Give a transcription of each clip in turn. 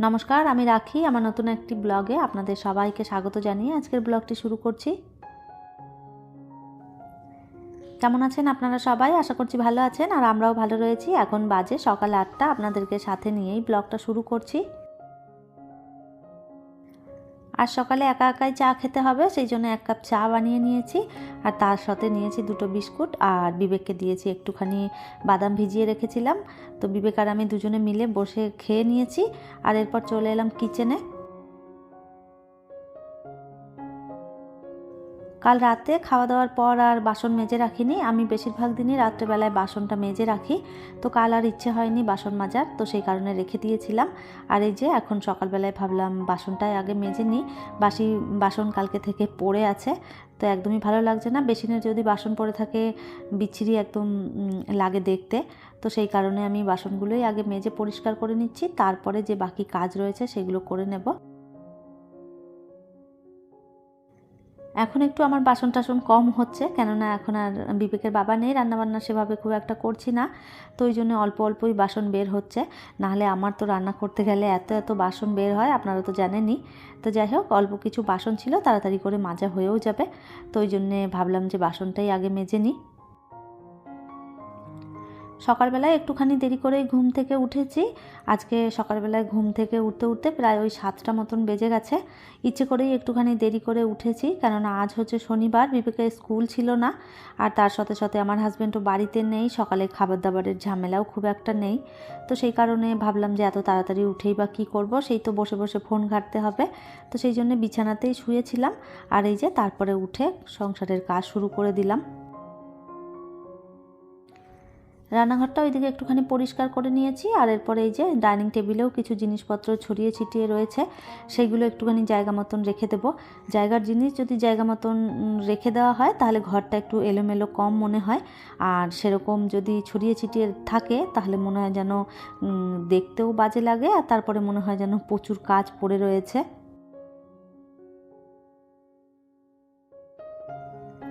নমস্কার, আমি রাখি। আমার নতুন একটি ব্লগে আপনাদের সবাইকে স্বাগত জানিয়ে আজকের ব্লগটি শুরু করছি। কেমন আছেন আপনারা সবাই? আশা করছি ভালো আছেন আর আমরাও ভালো রয়েছি। এখন বাজে সকাল আটটা। আপনাদেরকে সাথে নিয়েই ব্লগটা শুরু করছি। আর সকালে একা একাই চা খেতে হবে, সেই জন্য এক কাপ চা বানিয়ে নিয়েছি। আর তার সাথে নিয়েছি দুটো বিস্কুট আর বিবেককে দিয়েছি একটুখানি বাদাম ভিজিয়ে রেখেছিলাম। তো বিবেক আর আমি দুজনে মিলে বসে খেয়ে নিয়েছি। আর এরপর চলে এলাম কিচেনে কাল রাতে খাওয়া দাওয়ার পর আর বাসন মেজে রাখিনি। আমি বেশিরভাগ দিনই রাত্রেবেলায় বাসনটা মেজে রাখি। তো কাল আর ইচ্ছে হয়নি বাসন মাজার, তো সেই কারণে রেখে দিয়েছিলাম। আর এই যে এখন সকালবেলায় ভাবলাম বাসনটাই আগে মেজে নিই। বাসি, বাসন কালকে থেকে পড়ে আছে, তো একদমই ভালো লাগছে না। বেশি যদি বাসন পড়ে থাকে, বিচ্ছিরি একদম লাগে দেখতে। তো সেই কারণে আমি বাসনগুলোই আগে মেজে পরিষ্কার করে নিচ্ছি। তারপরে যে বাকি কাজ রয়েছে সেগুলো করে নেব। এখন একটু আমার বাসন টাসন কম হচ্ছে, কেননা এখন আর বিবেকের বাবা নেই, রান্নাবান্না সেভাবে খুব একটা করছি না, তো ওই জন্য অল্প অল্পই বাসন বের হচ্ছে। নাহলে আমার তো রান্না করতে গেলে এত এত বাসন বের হয়, আপনারা তো জানেনই। তো যাই হোক, অল্প কিছু বাসন ছিল, তাড়াতাড়ি করে মাজা হয়েও যাবে, তো ওই জন্যে ভাবলাম যে বাসনটাই আগে মেজে নিই। সকালবেলায় একটুখানি দেরি করেই ঘুম থেকে উঠেছি। আজকে সকালবেলায় ঘুম থেকে উঠতে উঠতে প্রায় ওই সাতটা মতন বেজে গেছে। ইচ্ছে করেই একটুখানি দেরি করে উঠেছি, কেননা আজ হচ্ছে শনিবার, বিবেকের স্কুল ছিল না। আর তার সাথে সাথে আমার হাজব্যান্ডও বাড়িতে নেই, সকালে খাবার দাবারের ঝামেলাও খুব একটা নেই। তো সেই কারণে ভাবলাম যে এত তাড়াতাড়ি উঠেই বা কী করব, সেই তো বসে বসে ফোন ঘাটতে হবে। তো সেই জন্য বিছানাতেই শুয়েছিলাম। আর এই যে তারপরে উঠে সংসারের কাজ শুরু করে দিলাম। রান্নাঘরটা ওইদিকে একটুখানি পরিষ্কার করে নিয়েছি, আর এরপরে এই যে ডাইনিং টেবিলেও কিছু জিনিসপত্র ছড়িয়ে ছিটিয়ে রয়েছে, সেইগুলো একটুখানি জায়গা মতন রেখে দেব। জায়গার জিনিস যদি জায়গা মতন রেখে দেওয়া হয়, তাহলে ঘরটা একটু এলোমেলো কম মনে হয়। আর সেরকম যদি ছড়িয়ে ছিটিয়ে থাকে, তাহলে মনে হয় যেন দেখতেও বাজে লাগে, আর তারপরে মনে হয় যেন প্রচুর কাজ পড়ে রয়েছে।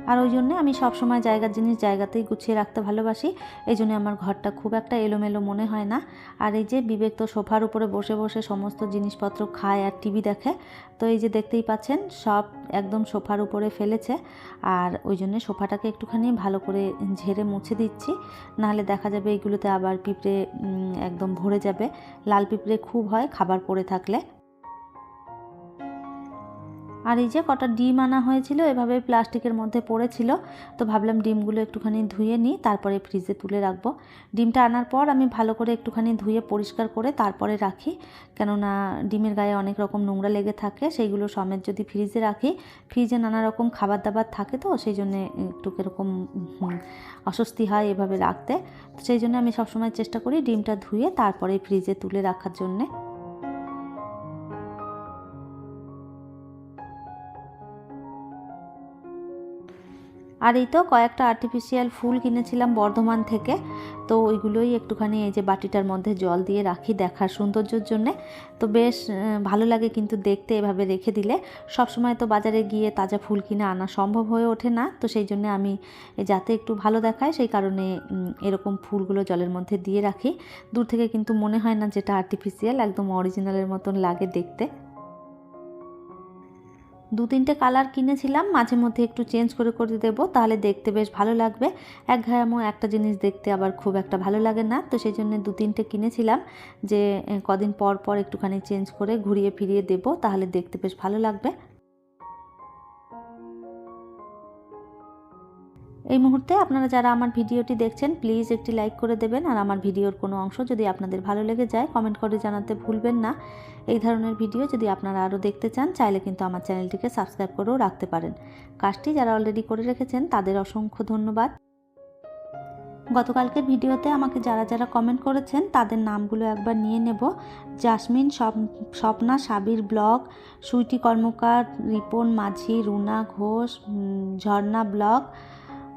আর ওই জন্যে আমি সবসময় জায়গার জিনিস জায়গাতেই গুছিয়ে রাখতে ভালোবাসি। এই জন্য আমার ঘরটা খুব একটা এলোমেলো মনে হয় না। আর এই যে বিবেক তো সোফার উপরে বসে বসে সমস্ত জিনিসপত্র খায় আর টিভি দেখে, তো এই যে দেখতেই পাচ্ছেন সব একদম সোফার উপরে ফেলেছে। আর ওই জন্যে সোফাটাকে একটুখানি ভালো করে ঝেড়ে মুছে দিচ্ছি। নাহলে দেখা যাবে এইগুলোতে আবার পিঁপড়ে একদম ভরে যাবে। লাল পিঁপড়ে খুব হয় খাবার পড়ে থাকলে। আর এই যে কটা ডিম আনা হয়েছিল, এভাবে প্লাস্টিকের মধ্যে পড়েছিল, তো ভাবলাম ডিমগুলো একটুখানি ধুয়ে নিই, তারপরে ফ্রিজে তুলে রাখব। ডিমটা আনার পর আমি ভালো করে একটুখানি ধুয়ে পরিষ্কার করে তারপরে রাখি, কেননা ডিমের গায়ে অনেক রকম নোংরা লেগে থাকে, সেইগুলো সমেত যদি ফ্রিজে রাখি, ফ্রিজে নানা রকম খাবার দাবার থাকে তো, সেই জন্যে একটু কীরকম অস্বস্তি হয় এভাবে রাখতে। তো সেই জন্য আমি সবসময় চেষ্টা করি ডিমটা ধুয়ে তারপরে ফ্রিজে তুলে রাখার জন্যে। আর এই তো কয়েকটা আর্টিফিশিয়াল ফুল কিনেছিলাম বর্ধমান থেকে। তো ওইগুলোই একটুখানি এই যে বাটিটার মধ্যে জল দিয়ে রাখি দেখার সৌন্দর্যের জন্যে। তো বেশ ভালো লাগে কিন্তু দেখতে এভাবে রেখে দিলে। সব সময় তো বাজারে গিয়ে তাজা ফুল কিনে আনা সম্ভব হয়ে ওঠে না। তো সেই জন্য আমি যাতে একটু ভালো দেখায়, সেই কারণে এরকম ফুলগুলো জলের মধ্যে দিয়ে রাখি। দূর থেকে কিন্তু মনে হয় না যেটা আর্টিফিশিয়াল একদম অরিজিনালের মতন লাগে দেখতে। দু তিনটে কালার কিনেছিলাম, মাঝে মধ্যে একটু চেঞ্জ করে করে দেবো, তাহলে দেখতে বেশ ভালো লাগবে। এক ঘায়ামো একটা জিনিস দেখতে আবার খুব একটা ভালো লাগে না, তো সেই জন্য দু তিনটে কিনেছিলাম, যে কদিন পর পর একটুখানি চেঞ্জ করে ঘুরিয়ে ফিরিয়ে দেবো, তাহলে দেখতে বেশ ভালো লাগবে। এই মুহূর্তে আপনারা যারা আমার ভিডিওটি দেখছেন প্লিজ একটি লাইক করে দেবেন। আর আমার ভিডিওর কোনো অংশ যদি আপনাদের ভালো লেগে যায় কমেন্ট করে জানাতে ভুলবেন না। এই ধরনের ভিডিও যদি আপনারা আরও দেখতে চান, চাইলে কিন্তু আমার চ্যানেলটিকে সাবস্ক্রাইব করেও রাখতে পারেন। কাজটি যারা অলরেডি করে রেখেছেন, তাদের অসংখ্য ধন্যবাদ। গতকালকের ভিডিওতে আমাকে যারা যারা কমেন্ট করেছেন, তাদের নামগুলো একবার নিয়ে নেব। জাসমিন স্বপ্না, সাবির ব্লগ, সুইটি কর্মকার, রিপন, মাঝি, রুনা ঘোষ ঝর্ণা ব্লগ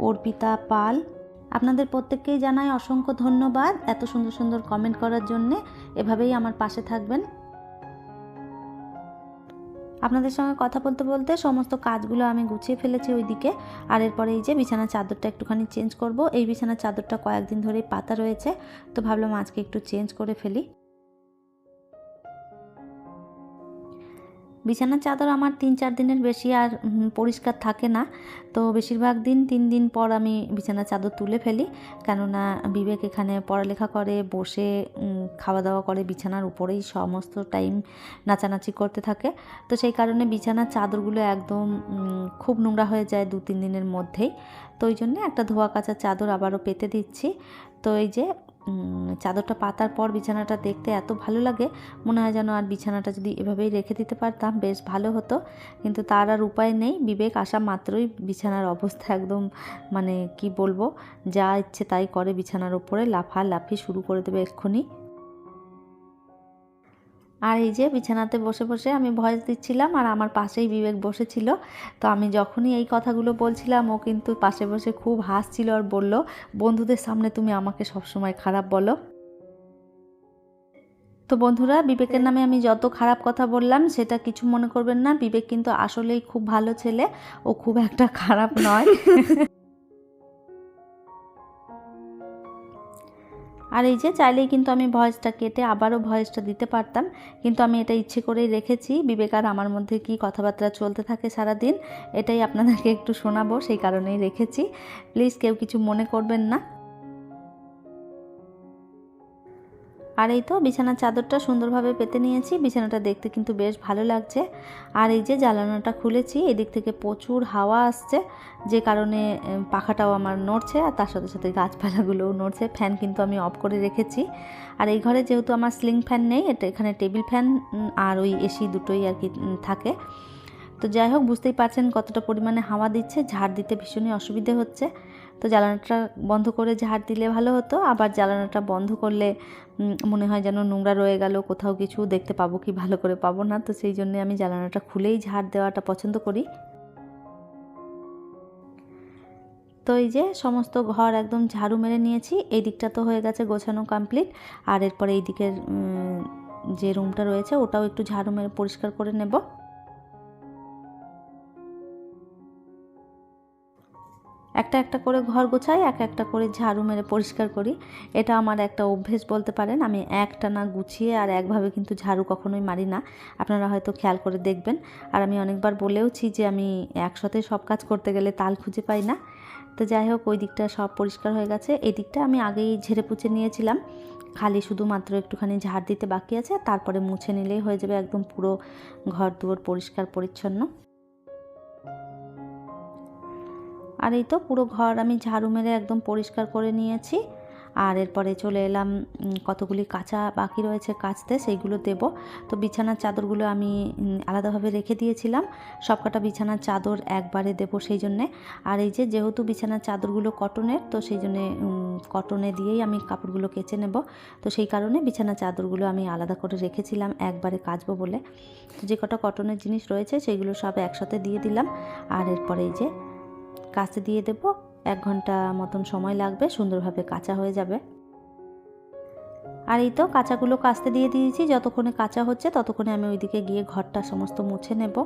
অর্পিতা পাল। আপনাদের প্রত্যেককেই জানাই অসংখ্য ধন্যবাদ এত সুন্দর সুন্দর কমেন্ট করার জন্যে। এভাবেই আমার পাশে থাকবেন। আপনাদের সঙ্গে কথা বলতে বলতে সমস্ত কাজগুলো আমি গুছিয়ে ফেলেছি ওইদিকে। আর এরপরে এই যে বিছানার চাদরটা একটুখানি চেঞ্জ করব। এই বিছানার চাদরটা কয়েকদিন ধরেই পাতা রয়েছে। তো ভাবলাম আজকে একটু চেঞ্জ করে ফেলি। বিছানার চাদর আমার তিন চার দিনের বেশি আর পরিষ্কার থাকে না। তো বেশিরভাগ দিন, তিন দিন পর আমি বিছানার চাদর তুলে ফেলি। কেননা বিবেক এখানে পড়ালেখা করে, বসে খাওয়া দাওয়া করে, বিছানার উপরেই সমস্ত টাইম নাচানাচি করতে থাকে। তো সেই কারণে বিছানার চাদরগুলো একদম খুব নোংরা হয়ে যায় দু তিন দিনের মধ্যেই। তো ওই জন্য একটা ধোয়া কাচা চাদর আবারও পেতে দিচ্ছি। তো এই যে চাদরটা পাতার পর বিছানাটা দেখতে এত ভালো লাগে, মনে হয় যেন আর বিছানাটা যদি এভাবেই রেখে দিতে পারতাম, বেশ ভালো হতো। কিন্তু তার আর উপায় নেই, বিবেক আসা মাত্রই বিছানার অবস্থা একদম মানে কি বলব, যা ইচ্ছে তাই করে বিছানার ওপরে লাফা লাফি শুরু করে দেবে এক্ষুনি। আর এই যে বিছানাতে বসে বসে আমি ভয়েস দিচ্ছিলাম আর আমার পাশেই বিবেক বসেছিল। তো আমি যখনই এই কথাগুলো বলছিলাম, ও কিন্তু পাশে, বসে খুব হাসছিল আর বলল, বন্ধুদের সামনে তুমি আমাকে সবসময় খারাপ বলো। তো বন্ধুরা, বিবেকের নামে আমি যত খারাপ কথা বললাম, সেটা কিছু মনে করবেন না। বিবেক কিন্তু আসলেই খুব ভালো ছেলে। ও খুব একটা খারাপ নয়। আর এই যে চাইলেই কিন্তু আমি ভয়েসটা কেটে আবারও ভয়েসটা দিতে পারতাম। কিন্তু আমি এটা ইচ্ছে করেই রেখেছি। বিবেক আর আমার মধ্যে কি কথাবার্তা চলতে থাকে সারা দিন এটাই আপনাদেরকে একটু শোনাবো, সেই কারণেই রেখেছি। প্লিজ কেউ কিছু মনে করবেন না। আর এই তো বিছানার চাদরটা সুন্দরভাবে পেতে নিয়েছি। বিছানাটা দেখতে কিন্তু বেশ ভালো লাগছে। আর এই যে জ্বালানোটা খুলেছি, এদিক থেকে প্রচুর হাওয়া আসছে। যে কারণে পাখাটাও আমার নড়ছে আর তার সাথে সাথে গাছপালাগুলোও নড়ছে। ফ্যান কিন্তু আমি অফ করে রেখেছি। আর এই ঘরে যেহেতু আমার স্লিং ফ্যান নেই, এটা এখানে টেবিল ফ্যান আর ওই এসি দুটোই আর কি থাকে। তো যাই হোক, বুঝতেই পারছেন কতটা পরিমাণে হাওয়া দিচ্ছে। ঝাড় দিতে ভীষণই অসুবিধে হচ্ছে। তো জ্বালানোটা বন্ধ করে ঝাড় দিলে ভালো হতো, আবার জ্বালানোটা বন্ধ করলে মনে হয় যেন নোংরা রয়ে গেল, কোথাও কিছু দেখতে পাবো কি ভালো করে পাবো না। তো সেই জন্য আমি জ্বালানোটা খুলেই ঝাড় দেওয়াটা পছন্দ করি। তো এই যে সমস্ত ঘর একদম ঝাড়ু মেরে নিয়েছি, এই দিকটা তো হয়ে গেছে গোছানো কমপ্লিট আর এরপরে এই দিকের যে রুমটা রয়েছে ওটাও একটু ঝাড়ু মেরে পরিষ্কার করে নেব। একটা একটা করে ঘর গোছাই, এক একটা করে ঝাড়ু মেরে পরিষ্কার করি। এটা আমার একটা অভ্যেস বলতে পারেন। আমি একটা না গুছিয়ে আর একভাবে কিন্তু ঝাড়ু কখনোই মারি না। আপনারা হয়তো খেয়াল করে দেখবেন। আর আমি অনেকবার বলেওছি যে আমি একসাথে সব কাজ করতে গেলে তাল খুঁজে পাই না। তো যাই হোক, ওই দিকটা সব পরিষ্কার হয়ে গেছে। এই দিকটা আমি আগেই ঝেড়ে পুছে নিয়েছিলাম। খালি শুধুমাত্র একটুখানি ঝাড় দিতে বাকি আছে। তারপরে মুছে নিলেই হয়ে যাবে একদম পুরো ঘর দুয়ার পরিষ্কার পরিচ্ছন্ন। আর এই তো পুরো ঘর আমি ঝাড়ু মেরে একদম পরিষ্কার করে নিয়েছি। আর এরপরে চলে এলাম কতগুলি কাঁচা বাকি রয়েছে কাচতে, সেইগুলো দেব। তো বিছানার চাদরগুলো আমি আলাদাভাবে রেখে দিয়েছিলাম। সবকটা বিছানার চাদর একবারে দেবো সেই জন্যে। আর এই যে যেহেতু বিছানার চাদরগুলো কটনের, তো সেই জন্যে কটনে দিয়েই আমি কাপড়গুলো কেচে নেব। তো সেই কারণে বিছানার চাদরগুলো আমি আলাদা করে রেখেছিলাম, একবারে কাচবো বলে। তো যে কটা কটনের জিনিস রয়েছে, সেইগুলো সব একসাথে দিয়ে দিলাম। আর এরপরে এই যে কাচতে দিয়ে দেব। এক ঘণ্টা মতন সময় লাগবে, সুন্দরভাবে কাঁচা হয়ে যাবে। আর এই তো কাঁচাগুলো কাচতে দিয়ে দিয়েছি, যতক্ষণে কাঁচা হচ্ছে ততক্ষণে আমি ওইদিকে গিয়ে ঘরটা সমস্ত মুছে নেব।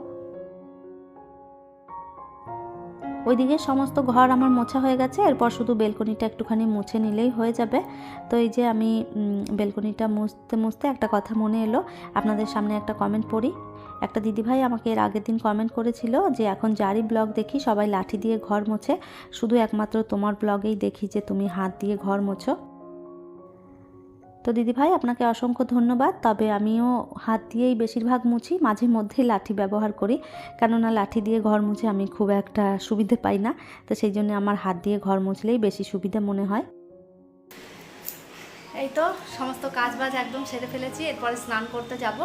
ওইদিকে সমস্ত ঘর আমার মোছা হয়ে গেছে, এরপর শুধু বেলকনিটা একটুখানি মুছে নিলেই হয়ে যাবে। তো এই যে আমি বেলকনিটা মুছতে মুছতে একটা কথা মনে এলো, আপনাদের সামনে একটা কমেন্ট পড়ি। একটা দিদিভাই আমাকে এর আগের দিন কমেন্ট করেছিল যে, এখন যারই ব্লগ দেখি, সবাই লাঠি দিয়ে ঘর মোছে। শুধু একমাত্র তোমার ব্লগেই দেখি যে, তুমি হাত দিয়ে ঘর মোছো। তো দিদিভাই, আপনাকে অসংখ্য ধন্যবাদ। তবে আমিও হাত দিয়েই বেশিরভাগ মুছি, মাঝে মধ্যেই লাঠি ব্যবহার করি। কেননা লাঠি দিয়ে ঘর মুছে আমি খুব একটা সুবিধে পাই না। তো সেই জন্য আমার হাত দিয়ে ঘর মুছলেই বেশি সুবিধা মনে হয়। এই তো, সমস্ত কাজ বাজ একদম সেরে ফেলেছি, এরপরে স্নান করতে যাব।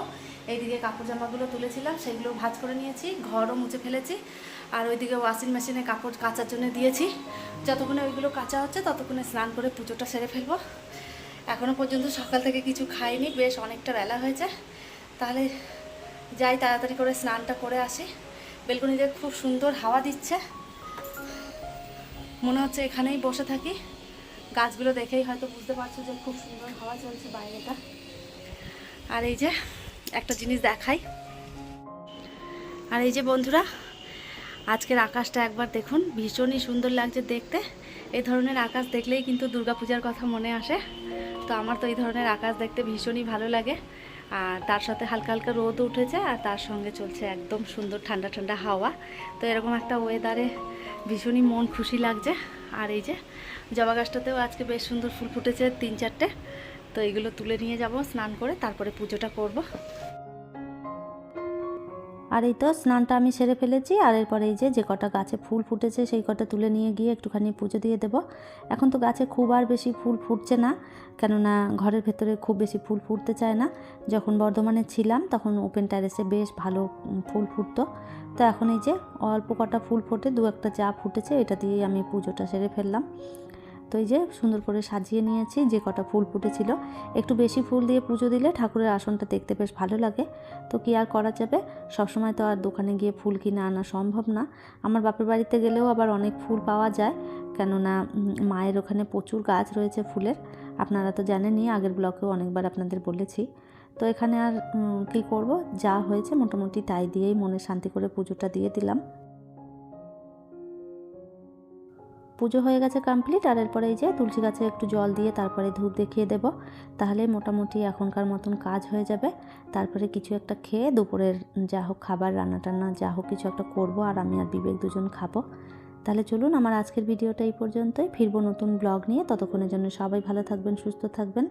এইদিকে কাপড় জামাগুলো তুলেছিলাম, সেগুলো ভাজ করে নিয়েছি, ঘরও মুছে ফেলেছি, আর ওইদিকে ওয়াশিং মেশিনে কাপড় কাচার জন্য দিয়েছি। যতক্ষণে ওইগুলো কাঁচা হচ্ছে, ততক্ষণে স্নান করে পুজোটা সেরে ফেলব। এখনও পর্যন্ত সকাল থেকে কিছু খাইনি, বেশ অনেকটা বেলা হয়েছে। তাহলে যাই, তাড়াতাড়ি করে স্নানটা করে আসি। বেলকনিতে খুব সুন্দর হাওয়া দিচ্ছে। মনে হচ্ছে এখানেই বসে থাকি। গাছগুলো দেখেই হয়তো বুঝতে পারছ যে খুব সুন্দর হাওয়া চলছে বাইরেটা। আর এই যে একটা জিনিস দেখাই। আর এই যে বন্ধুরা, আজকের আকাশটা একবার দেখুন, ভীষণই সুন্দর লাগছে দেখতে। এই ধরনের আকাশ দেখলেই কিন্তু দুর্গাপূজার কথা মনে আসে। তো আমার তো এই ধরনের আকাশ দেখতে ভীষণই ভালো লাগে। আর তার সাথে হালকা হালকা রোদ উঠেছে, আর তার সঙ্গে চলছে একদম সুন্দর ঠান্ডা ঠান্ডা হাওয়া। তো এরকম একটা ওয়েদারে ভীষণই মন খুশি লাগছে। আর এই যে জবা গাছটাতেও আজকে বেশ সুন্দর ফুল ফুটেছে তিন চারটে। তো এগুলো তুলে নিয়ে যাব, স্নান করে তারপরে পুজোটা করব। আর এই তো স্নানটা আমি সেরে ফেলেছি, আর এরপরে এই যে যে কটা গাছে ফুল ফুটেছে সেই কটা তুলে নিয়ে গিয়ে একটুখানি পুজো দিয়ে দেব। এখন তো গাছে খুব আর বেশি ফুল ফুটছে না, কেননা ঘরের ভেতরে খুব বেশি ফুল ফুটতে চায় না। যখন বর্ধমানে ছিলাম তখন ওপেন টেরেসে বেশ ভালো ফুল ফুটতো। তো এখন এই যে অল্প কটা ফুল ফোটে, দু একটা চা ফুটেছে, এটা দিয়েই আমি পুজোটা সেরে ফেললাম। তো এই যে সুন্দর করে সাজিয়ে নিয়েছি, যে কটা ফুল ফুটেছিল। একটু বেশি ফুল দিয়ে পুজো দিলে ঠাকুরের আসনটা দেখতে বেশ ভালো লাগে। তো কি আর করা যাবে? সবসময় তো আর দোকানে গিয়ে ফুল কিনে আনা সম্ভব না। আমার বাপের বাড়িতে গেলেও আবার অনেক ফুল পাওয়া যায়। কেননা মায়ের ওখানে প্রচুর গাছ রয়েছে ফুলের। আপনারা তো জানেনই, আগের ব্লকেও অনেকবার আপনাদের বলেছি। তো এখানে আর কী করব? যা হয়েছে মোটামুটি তাই দিয়েই মনে শান্তি করে পুজোটা দিয়ে দিলাম। পুজো হয়ে গেছে কমপ্লিট আর এরপরে এই যে তুলসী গাছে একটু জল দিয়ে তারপরে ধূপ দেখিয়ে দেব। তাহলে মোটামুটি এখনকার মতন কাজ হয়ে যাবে। তারপরে কিছু একটা খেয়ে দুপুরের যা হোক খাবার রান্না টান্না যা হোক কিছু একটা করব, আর আমি আর বিবেক দুজন খাব। তাহলে চলুন, আমার আজকের ভিডিওটা এই পর্যন্তই। ফিরবো নতুন ব্লগ নিয়ে। ততক্ষণের জন্য সবাই ভালো থাকবেন, সুস্থ থাকবেন।